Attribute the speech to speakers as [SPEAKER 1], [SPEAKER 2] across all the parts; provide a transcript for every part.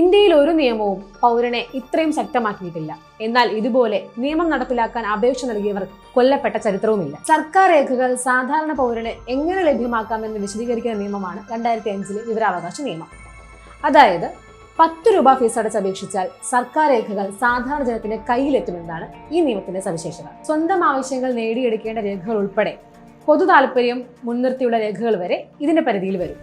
[SPEAKER 1] ഇന്ത്യയിൽ ഒരു നിയമവും പൗരനെ ഇത്രയും ശക്തമാക്കിയിട്ടില്ല. എന്നാൽ ഇതുപോലെ നിയമം നടപ്പിലാക്കാൻ അപേക്ഷ നൽകിയവർ കൊല്ലപ്പെട്ട ചരിത്രവുമില്ല. സർക്കാർ രേഖകൾ സാധാരണ പൗരന് എങ്ങനെ ലഭ്യമാക്കാമെന്ന് വിശദീകരിക്കുന്ന നിയമമാണ് രണ്ടായിരത്തി അഞ്ചിലെ വിവരാവകാശ നിയമം. അതായത് പത്ത് രൂപ ഫീസ് അടച്ച് അപേക്ഷിച്ചാൽ സർക്കാർ രേഖകൾ സാധാരണ ജനത്തിന്റെ കയ്യിലെത്തുമെന്നാണ് ഈ നിയമത്തിന്റെ സവിശേഷത. സ്വന്തം ആവശ്യങ്ങൾ നേടിയെടുക്കേണ്ട രേഖകൾ ഉൾപ്പെടെ പൊതു താല്പര്യം മുൻനിർത്തിയുള്ള രേഖകൾ വരെ ഇതിന്റെ പരിധിയിൽ വരും.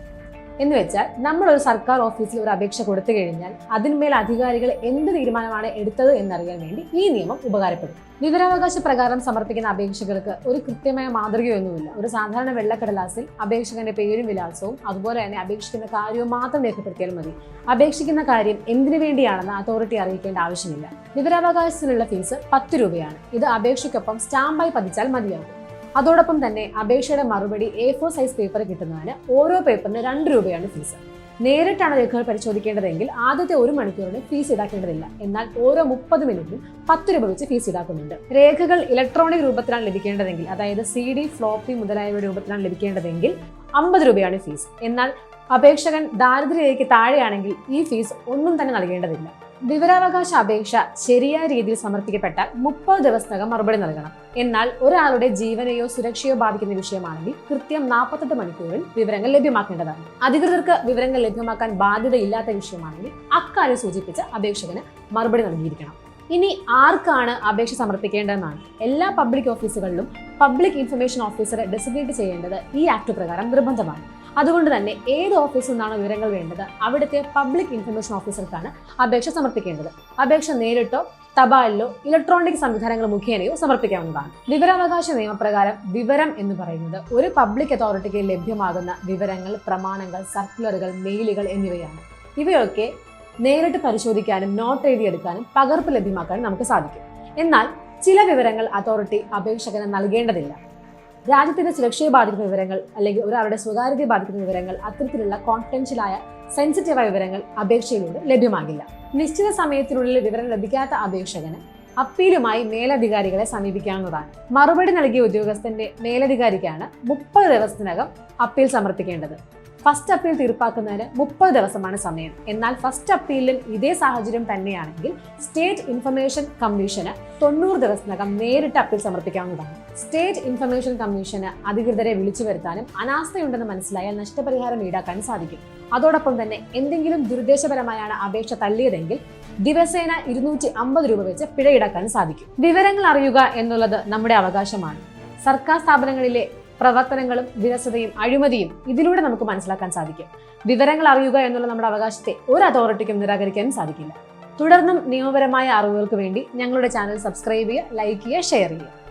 [SPEAKER 1] എന്ന് വെച്ചാൽ നമ്മൾ ഒരു സർക്കാർ ഓഫീസിൽ ഒരു അപേക്ഷ കൊടുത്തു കഴിഞ്ഞാൽ അതിന്മേൽ അധികാരികൾ എന്ത് തീരുമാനമാണ് എടുത്തത് എന്നറിയാൻ വേണ്ടി ഈ നിയമം ഉപകാരപ്പെടും. വിവരാവകാശ പ്രകാരം സമർപ്പിക്കുന്ന അപേക്ഷകൾക്ക് ഒരു കൃത്യമായ മാതൃകയൊന്നുമില്ല. ഒരു സാധാരണ വെള്ളക്കടലാസിൽ അപേക്ഷകന്റെ പേരും വിലാസവും അതുപോലെ തന്നെ അപേക്ഷിക്കുന്ന കാര്യവും മാത്രം രേഖപ്പെടുത്തിയാൽ മതി. അപേക്ഷിക്കുന്ന കാര്യം എന്തിനു വേണ്ടിയാണെന്ന് അതോറിറ്റി അറിയിക്കേണ്ട ആവശ്യമില്ല. വിവരാവകാശത്തിനുള്ള ഫീസ് പത്ത് രൂപയാണ്. ഇത് അപേക്ഷയ്ക്കൊപ്പം സ്റ്റാമ്പായി പതിച്ചാൽ മതിയാകും. അതോടൊപ്പം തന്നെ അപേക്ഷയുടെ മറുപടി എ ഫോർ സൈസ് പേപ്പർ കിട്ടുന്നതിന് ഓരോ പേപ്പറിന് രണ്ട് രൂപയാണ് ഫീസ് നേരിട്ടാണ് രേഖകൾ പരിശോധിക്കേണ്ടതെങ്കിൽ ആദ്യത്തെ ഒരു മണിക്കൂറിന് ഫീസ് ഈടാക്കേണ്ടതില്ല. എന്നാൽ ഓരോ മുപ്പത് മിനിറ്റിനും പത്ത് രൂപ വെച്ച് ഫീസ് ഈടാക്കുന്നുണ്ട്. രേഖകൾ ഇലക്ട്രോണിക് രൂപത്തിലാണ് ലഭിക്കേണ്ടതെങ്കിൽ അതായത് സി ഡി ഫ്ലോപ്പി മുതലായവ രൂപത്തിലാണ് ലഭിക്കേണ്ടതെങ്കിൽ അമ്പത് രൂപയാണ് ഫീസ് എന്നാൽ അപേക്ഷകൻ ദാരിദ്ര്യരേഖയ്ക്ക് താഴെയാണെങ്കിൽ ഈ ഫീസ് ഒന്നും തന്നെ നൽകേണ്ടതില്ല. വിവരാവകാശ അപേക്ഷ ശരിയായ രീതിയിൽ സമർപ്പിക്കപ്പെട്ടാൽ മുപ്പത് ദിവസത്തിനകം മറുപടി നൽകണം. എന്നാൽ ഒരാളുടെ ജീവനെയോ സുരക്ഷയോ ബാധിക്കുന്ന വിഷയമാണെങ്കിൽ കൃത്യം നാൽപ്പത്തെട്ട് മണിക്കൂറിൽ വിവരങ്ങൾ ലഭ്യമാക്കേണ്ടതാണ്. അധികൃതർക്ക് വിവരങ്ങൾ ലഭ്യമാക്കാൻ ബാധ്യതയില്ലാത്ത വിഷയമാണെങ്കിൽ അക്കാര്യം സൂചിപ്പിച്ച് അപേക്ഷകന് മറുപടി നൽകിയിരിക്കണം. ഇനി ആർക്കാണ് അപേക്ഷ സമർപ്പിക്കേണ്ടതെന്നാണ് എല്ലാ പബ്ലിക് ഓഫീസുകളിലും പബ്ലിക് ഇൻഫർമേഷൻ ഓഫീസറെ ഡെസിഗ്നേറ്റ് ചെയ്യേണ്ടത് ഈ ആക്ട് പ്രകാരം നിർബന്ധമാണ്. അതുകൊണ്ട് തന്നെ ഏത് ഓഫീസിൽ നിന്നാണ് വിവരങ്ങൾ വേണ്ടത് അവിടുത്തെ പബ്ലിക് ഇൻഫർമേഷൻ ഓഫീസർക്കാണ് അപേക്ഷ സമർപ്പിക്കേണ്ടത്. അപേക്ഷ നേരിട്ടോ തപാലിലോ ഇലക്ട്രോണിക് സംവിധാനങ്ങൾ മുഖേനയോ സമർപ്പിക്കാവുന്നതാണ്. വിവരാവകാശ നിയമപ്രകാരം വിവരം എന്ന് പറയുന്നത് ഒരു പബ്ലിക് അതോറിറ്റിക്ക് ലഭ്യമാകുന്ന വിവരങ്ങൾ പ്രമാണങ്ങൾ സർക്കുലറുകൾ മെയിലുകൾ എന്നിവയാണ്. ഇവയൊക്കെ നേരിട്ട് പരിശോധിക്കാനും നോട്ട് എഴുതിയെടുക്കാനും പകർപ്പ് ലഭ്യമാക്കാനും നമുക്ക് സാധിക്കും. എന്നാൽ ചില വിവരങ്ങൾ അതോറിറ്റി അപേക്ഷകന് നൽകേണ്ടതില്ല. രാജ്യത്തിന്റെ സുരക്ഷയെ ബാധിക്കുന്ന വിവരങ്ങൾ അല്ലെങ്കിൽ ഒരാളുടെ സ്വകാര്യതയെ ബാധിക്കുന്ന വിവരങ്ങൾ അത്തരത്തിലുള്ള കോൺഫിഡൻഷ്യലായ സെൻസിറ്റീവായ വിവരങ്ങൾ അപേക്ഷയിലൂടെ ലഭ്യമാകില്ല. നിശ്ചിത സമയത്തിനുള്ളിൽ വിവരം ലഭിക്കാത്ത അപേക്ഷകന് അപ്പീലുമായി മേലധികാരികളെ സമീപിക്കാവുന്നതാണ്. മറുപടി നൽകിയ ഉദ്യോഗസ്ഥന്റെ മേലധികാരിക്കാണ് മുപ്പത് ദിവസത്തിനകം അപ്പീൽ സമർപ്പിക്കേണ്ടത്. ഫസ്റ്റ് അപ്പീൽ തീർപ്പാക്കുന്നതിന് മുപ്പത് ദിവസമാണ് സമയം. എന്നാൽ ഫസ്റ്റ് അപ്പീലിൽ ഇതേ സാഹചര്യം തന്നെയാണെങ്കിൽ സ്റ്റേറ്റ് ഇൻഫർമേഷൻ കമ്മീഷന് തൊണ്ണൂറ് ദിവസത്തിനകം നേരിട്ട് അപ്പീൽ സമർപ്പിക്കാവുന്നതാണ്. സ്റ്റേറ്റ് ഇൻഫർമേഷൻ കമ്മീഷന് അധികൃതരെ വിളിച്ചു വരുത്താനും അനാസ്ഥയുണ്ടെന്ന് മനസ്സിലായാൽ നഷ്ടപരിഹാരം ഈടാക്കാനും സാധിക്കും. അതോടൊപ്പം തന്നെ എന്തെങ്കിലും ദുരുദ്ദേശപരമായാണ് അപേക്ഷ തള്ളിയതെങ്കിൽ ദിവസേന ഇരുന്നൂറ്റി അമ്പത് രൂപ വെച്ച് പിഴ ഈടാക്കാനും സാധിക്കും. വിവരങ്ങൾ അറിയുക എന്നുള്ളത് നമ്മുടെ അവകാശമാണ്. സർക്കാർ സ്ഥാപനങ്ങളിലെ പ്രവർത്തനങ്ങളും വിരസതയും അഴിമതിയും ഇതിലൂടെ നമുക്ക് മനസ്സിലാക്കാൻ സാധിക്കും. വിവരങ്ങൾ അറിയുക എന്നുള്ള നമ്മുടെ അവകാശത്തെ ഒരു അതോറിറ്റിക്കും നിരാകരിക്കാനും സാധിക്കില്ല. തുടർന്നും നിയമപരമായ അറിവുകൾക്ക് വേണ്ടി ഞങ്ങളുടെ ചാനൽ സബ്സ്ക്രൈബ് ചെയ്യുക ലൈക്ക് ചെയ്യുക ഷെയർ ചെയ്യുക.